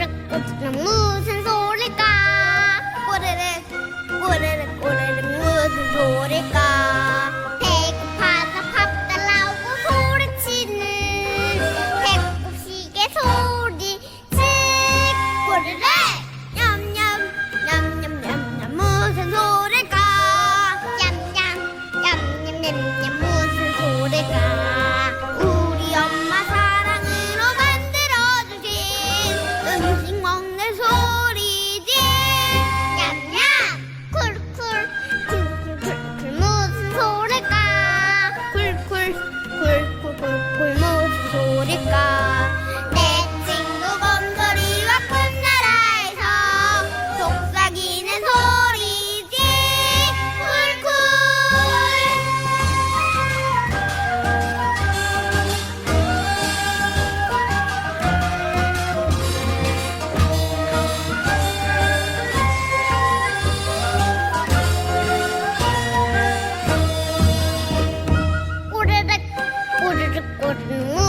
우르릉 우르릉 무슨 소리일까? 꼬르륵 꼬르륵 꼬르륵 무슨 소리일까 배고파서 밥 달라고 소리치는 배꼽시계 소리 즉 꼬르륵 냠냠 냠냠냠냠 무슨 소리일까 냠냠 냠냠냠냠. no